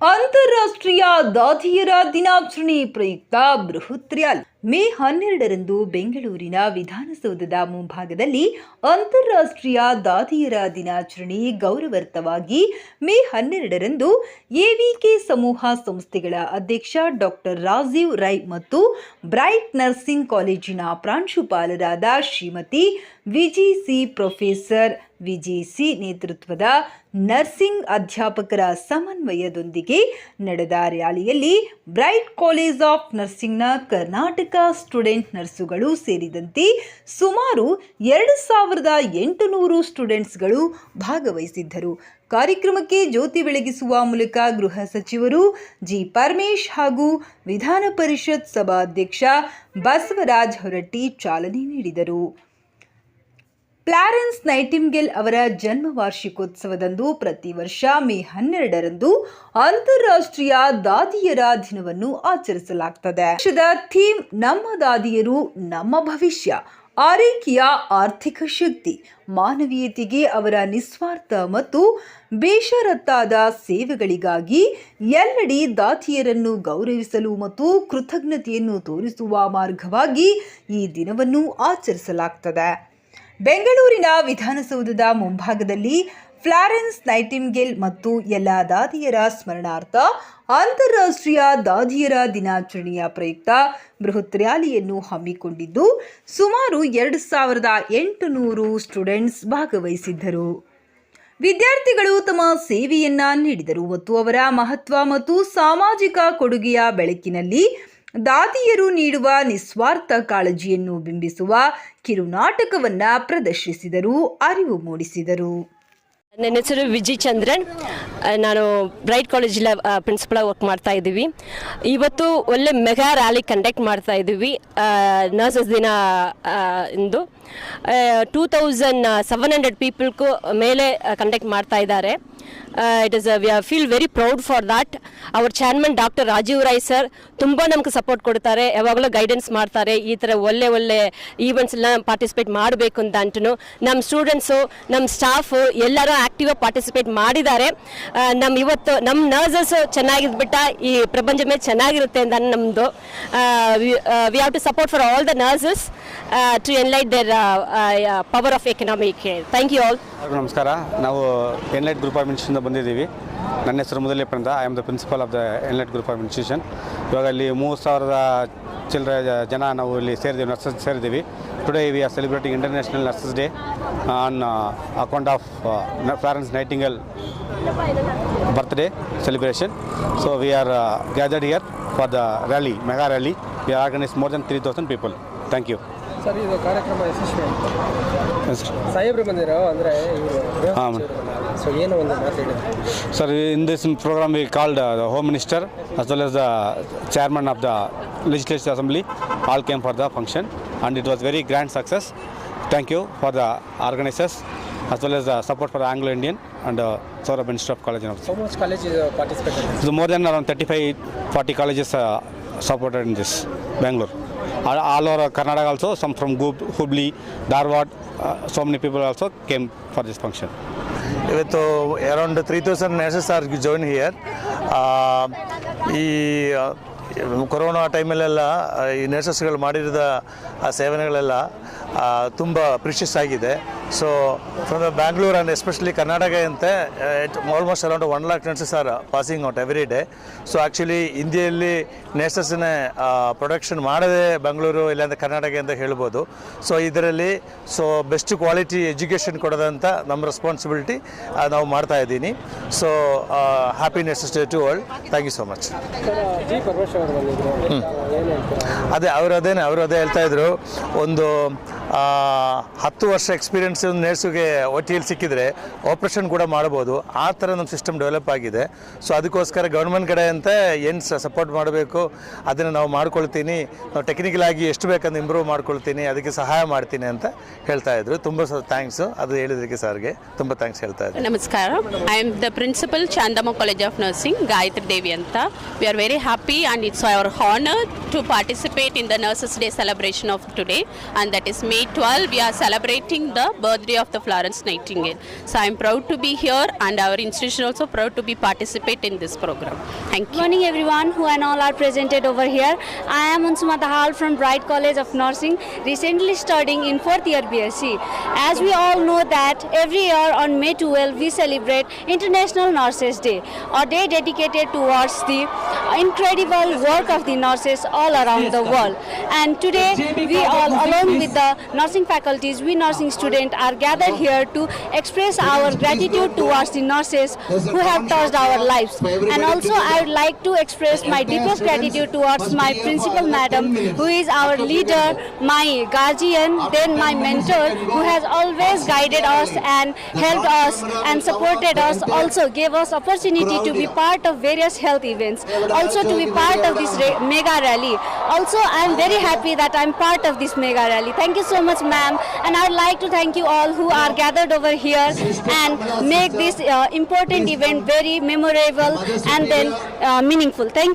ಅಂತಾರಾಷ್ಟ್ರೀಯ ದಾದಿಯರ ದಿನಾಚರಣೆ ಪ್ರಯುಕ್ತ ಬೃಹತ್ ರ್ಯಾಲಿ. ಮೇ ಹನ್ನೆರಡರಂದು ಬೆಂಗಳೂರಿನ ವಿಧಾನಸೌಧದ ಮುಂಭಾಗದಲ್ಲಿ ಅಂತಾರಾಷ್ಟ್ರೀಯ ದಾದಿಯರ ದಿನಾಚರಣೆ ಗೌರವಾರ್ಥವಾಗಿ ಮೇ ಹನ್ನೆರಡರಂದು ಎವಿಕೆ ಸಮೂಹ ಸಂಸ್ಥೆಗಳ ಅಧ್ಯಕ್ಷ ಡಾಕ್ಟರ್ ರಾಜೀವ್ ರೈ ಮತ್ತು ಬ್ರೈಟ್ ನರ್ಸಿಂಗ್ ಕಾಲೇಜಿನ ಪ್ರಾಂಶುಪಾಲರಾದ ಶ್ರೀಮತಿ ವಿಜಿಸಿ ಪ್ರೊಫೆಸರ್ ವಿಜಿಸಿ ನೇತೃತ್ವದ ನರ್ಸಿಂಗ್ ಅಧ್ಯಾಪಕರ ಸಮನ್ವಯದೊಂದಿಗೆ ನಡೆದ ರ್ಯಾಲಿಯಲ್ಲಿ ಬ್ರೈಟ್ ಕಾಲೇಜ್ ಆಫ್ ನರ್ಸಿಂಗ್ನ ಕರ್ನಾಟಕ ಸ್ಟೂಡೆಂಟ್ ನರ್ಸುಗಳು ಸೇರಿದಂತೆ ಸುಮಾರು ಎರಡು ಸಾವಿರದ ಎಂಟುನೂರು ಸ್ಟೂಡೆಂಟ್ಸ್ಗಳು ಭಾಗವಹಿಸಿದ್ದರು. ಕಾರ್ಯಕ್ರಮಕ್ಕೆ ಜ್ಯೋತಿ ಬೆಳಗಿಸುವ ಮೂಲಕ ಗೃಹ ಸಚಿವರು ಜಿ ಪರಮೇಶ್ ಹಾಗೂ ವಿಧಾನ ಪರಿಷತ್ ಸಭಾಧ್ಯಕ್ಷ ಬಸವರಾಜ್ ಹೊರಟ್ಟಿ ಚಾಲನೆ ನೀಡಿದರು. ಪ್ಲಾರೆನ್ಸ್ ನೈಟಿಂಗೆಲ್ ಅವರ ಜನ್ಮ ವಾರ್ಷಿಕೋತ್ಸವದಂದು ಪ್ರತಿ ವರ್ಷ ಮೇ ಹನ್ನೆರಡರಂದು ಅಂತಾರಾಷ್ಟ್ರೀಯ ದಾದಿಯರ ದಿನವನ್ನು ಆಚರಿಸಲಾಗ್ತದೆ. ವರ್ಷದ ಥೀಮ್ ನಮ್ಮ ದಾದಿಯರು, ನಮ್ಮ ಭವಿಷ್ಯ, ಆರೈಕೆಯ ಆರ್ಥಿಕ ಶಕ್ತಿ, ಮಾನವೀಯತೆಗೆ ಅವರ ನಿಸ್ವಾರ್ಥ ಮತ್ತು ಬೇಷರತ್ತಾದ ಸೇವೆಗಳಿಗಾಗಿ ಎಲ್ಲೆಡೆ ದಾದಿಯರನ್ನು ಗೌರವಿಸಲು ಮತ್ತು ಕೃತಜ್ಞತೆಯನ್ನು ತೋರಿಸುವ ಮಾರ್ಗವಾಗಿ ಈ ದಿನವನ್ನು ಆಚರಿಸಲಾಗ್ತದೆ. ಬೆಂಗಳೂರಿನ ವಿಧಾನಸೌಧದ ಮುಂಭಾಗದಲ್ಲಿ ಫ್ಲಾರೆನ್ಸ್ ನೈಟಿಂಗೇಲ್ ಮತ್ತು ಎಲ್ಲ ದಾದಿಯರ ಸ್ಮರಣಾರ್ಥ ಅಂತಾರಾಷ್ಟ್ರೀಯ ದಾದಿಯರ ದಿನಾಚರಣೆಯ ಪ್ರಯುಕ್ತ ಬೃಹತ್ ರ್ಯಾಲಿಯನ್ನು ಹಮ್ಮಿಕೊಂಡಿದ್ದು, ಸುಮಾರು ಎರಡು ಸಾವಿರದ ಎಂಟುನೂರು ಸ್ಟೂಡೆಂಟ್ಸ್ ಭಾಗವಹಿಸಿದ್ದರು. ವಿದ್ಯಾರ್ಥಿಗಳು ತಮ್ಮ ಸೇವೆಯನ್ನ ನೀಡಿದರು ಮತ್ತು ಅವರ ಮಹತ್ವ ಮತ್ತು ಸಾಮಾಜಿಕ ಕೊಡುಗೆಯ ಬೆಳಕಿನಲ್ಲಿ ದಾದಿಯರು ನೀಡುವ ನಿಸ್ವಾರ್ಥ ಕಾಳಜಿಯನ್ನು ಬಿಂಬಿಸುವ ಕಿರುನಾಟಕವನ್ನ ಪ್ರದರ್ಶಿಸಿದರು, ಅರಿವು ಮೂಡಿಸಿದರು. ನನ್ನ ಹೆಸರು ವಿಜಯ್ ಚಂದ್ರನ್ ನಾನು ಬ್ರೈಟ್ ಕಾಲೇಜಿನ ಪ್ರಿನ್ಸಿಪಲ್ ವರ್ಕ್ ಮಾಡ್ತಾ ಇದ್ದೀವಿ. ಇವತ್ತು ಒಳ್ಳೆ ಮೆಗಾ ರ್ಯಾಲಿ ಕಂಡಕ್ಟ್ ಮಾಡ್ತಾ ಇದ್ದೀವಿ ನರ್ಸಸ್ ದಿನ ಇಂದು. ಟೂ ತೌಸಂಡ್ ಸೆವೆನ್ ಹಂಡ್ರೆಡ್ ಪೀಪಲ್ಗೂ ಮೇಲೆ ಕಂಡಕ್ಟ್ ಮಾಡ್ತಾ ಇದ್ದಾರೆ. It is we feel very proud for that our chairman doctor Rajeev Rai sir ತುಂಬ ನಮ್ಗೆ ಸಪೋರ್ಟ್ ಕೊಡ್ತಾರೆ. ಯಾವಾಗಲೂ ಗೈಡೆನ್ಸ್ ಮಾಡ್ತಾರೆ. ಈ ಥರ ಒಳ್ಳೆ ಒಳ್ಳೆ ಈವೆಂಟ್ಸ್ ಎಲ್ಲ ಪಾರ್ಟಿಸಿಪೇಟ್ ಮಾಡಬೇಕು ಅಂತ ಅಂಟು ನಮ್ಮ ಸ್ಟೂಡೆಂಟ್ಸು ನಮ್ಮ ಸ್ಟಾಫು ಎಲ್ಲರೂ ಆಕ್ಟಿವ್ ಪಾರ್ಟಿಸಿಪೇಟ್ ಮಾಡಿದ್ದಾರೆ. ನಮ್ಮ ಇವತ್ತು ನಮ್ಮ ನರ್ಸಸ್ ಚೆನ್ನಾಗಿದ್ಬಿಟ್ಟ ಈ ಪ್ರಪಂಚ ಮೇಲೆ ಚೆನ್ನಾಗಿರುತ್ತೆ ಅಂತ ನಮ್ಮದು we have to support for all the nurses to enlight their power of economic thank you all ನಮಸ್ಕಾರ. ನಾವು ಎನ್ಲೈಟ್ ಗ್ರೂಪ್ ಆಫ್ ಇನ್ಸ್ಟಿಟ್ಯೂಷನ್ ಬಂದಿದ್ದೀವಿ ನನ್ನ ಹೆಸರು ಮೊದಲೇ ಅಂತ I am the principal of the Enlight group of institution ಇವಾಗ ಇಲ್ಲಿ ಮೂರು ಸಾವಿರದ ಚಿಲ್ಲರೆ ಜ- ಜನ ನಾವು ಇಲ್ಲಿ ಸೇರಿದ್ದೀವಿ nurses ಸೇರಿದ್ದೀವಿ today we are celebrating international nurses day on account of Florence Nightingale birthday celebration. So we are uh, gathered here for the rally, mega rally. We are organized more than 3,000 people. Thank you. Sir ಇದು ಕಾರ್ಯಕ್ರಮ ಯಶಸ್ವಿ ಅಂತ. ಸಾಹೇಬ್ರು ಬಂದಿರೋ ಅಂದರೆ ಹಾಂ. So ಏನು ಒಂದು ಮಾತು ಹೇಳಿದ್ರು Sir, in this program we called uh, the Home Minister as well as the Chairman of the Legislative Assembly all came for the function and it was very grand success. Thank you for the organizers as well as the support for the Anglo-Indian and uh, Saurabh Institute of College and much colleges uh, participated? So more than around 35, 40 colleges uh, supported in this, Bangalore. All over Karnataka also some from ಗೂಬ್ Hubli Dharwad so many people also came for this function ಇವತ್ತು around three thousand nurses are join here ಈ corona ಟೈಮಲ್ಲೆಲ್ಲ ಈ ನರ್ಸಸ್ಗಳು ಮಾಡಿರೋದ, ಆ, ಸೇವನೆಗಳೆಲ್ಲ ತುಂಬ precious ಆಗಿದೆ. So from the Bangalore and especially Karnataka ಅಂತೆ almost around one lakh nurses are passing out every day so actually ಹಿಂದಿಯಲ್ಲಿ ನರ್ಸಸ್ನೇ ಪ್ರೊಡಕ್ಷನ್ ಮಾಡದೆ ಬೆಂಗಳೂರು ಇಲ್ಲಾಂದರೆ ಕರ್ನಾಟಕ ಅಂತ ಹೇಳ್ಬೋದು ಸೊ ಇದರಲ್ಲಿ ಸೊ ಬೆಸ್ಟ್ ಕ್ವಾಲಿಟಿ ಎಜುಕೇಷನ್ ಕೊಡೋದಂತ ನಮ್ಮ ರೆಸ್ಪಾನ್ಸಿಬಿಲಿಟಿ ನಾವು ಮಾಡ್ತಾ ಇದ್ದೀನಿ so happy nurses day to world thank you so much ಅದೇ ಅವರು ಅದೇನೆ ಅವರು ಅದೇ ಹೇಳ್ತಾ ಇದ್ರು. ಒಂದು ಹತ್ತು ವರ್ಷ ಎಕ್ಸ್ಪೀರಿಯನ್ಸ್ ನರ್ಸಿಗೆ ಒ ಟಿ ಸಿಕ್ಕಿದರೆ ಸಿಕ್ಕಿದ್ರೆ ಆಪ್ರೇಷನ್ ಕೂಡ ಮಾಡ್ಬೋದು ಆ ಥರ ನಮ್ಮ ಸಿಸ್ಟಮ್ ಡೆವಲಪ್ ಆಗಿದೆ. ಸೊ ಅದಕ್ಕೋಸ್ಕರ ಗೌರ್ಮೆಂಟ್ ಕಡೆ ಅಂತ ಏನು ಸಪೋರ್ಟ್ ಮಾಡಬೇಕು, ಅದನ್ನು ನಾವು ಮಾಡ್ಕೊಳ್ತೀನಿ. ನಾವು ಟೆಕ್ನಿಕಲ್ ಆಗಿ ಎಷ್ಟು ಬೇಕಂತ ಇಂಪ್ರೂವ್ ಮಾಡ್ಕೊಳ್ತೀನಿ, ಅದಕ್ಕೆ ಸಹಾಯ ಮಾಡ್ತೀನಿ ಅಂತ ಹೇಳ್ತಾ ಇದ್ರು. ತುಂಬ ಥ್ಯಾಂಕ್ಸು ಅದು ಹೇಳಿದ್ರಿಗೆ ಸರ್ಗೆ ತುಂಬ ಥ್ಯಾಂಕ್ಸ್ ಹೇಳ್ತಾ ಇದ್ದೀನಿ ನಮಸ್ಕಾರ. I am the principal Chandamma college of nursing Gayatri Devi ಅಂತ. We are very happy and it's our honour to participate in the nurses day celebration of today and that is May 2012, we are celebrating the birthday of the Florence Nightingale. So I'm proud to be here, and our institution also proud to be participate in this program. Thank you. Good you. morning everyone who and all are presented over here. I am Unsuma Dahal from Bright College of Nursing, recently studying in 4th year BSc. As we all know that every year on May 12 we celebrate International Nurses Day, a day dedicated towards the incredible work of the nurses all around the world. And today we all along with the nursing faculties, we nursing students are gathered here to express our gratitude towards the nurses who have touched our lives. And also I would like to express my deepest gratitude towards my principal madam who is our leader, my guardian, then my mentor who has always guided us and helped us and supported us, also gave us opportunity to be part of various health events, also to be part of this mega rally. Also I am very happy that I am part of this mega rally. Thank you so much ma'am and I would like to thank you all who are gathered over here and make this uh, important event very memorable and then uh, meaningful. Thank you.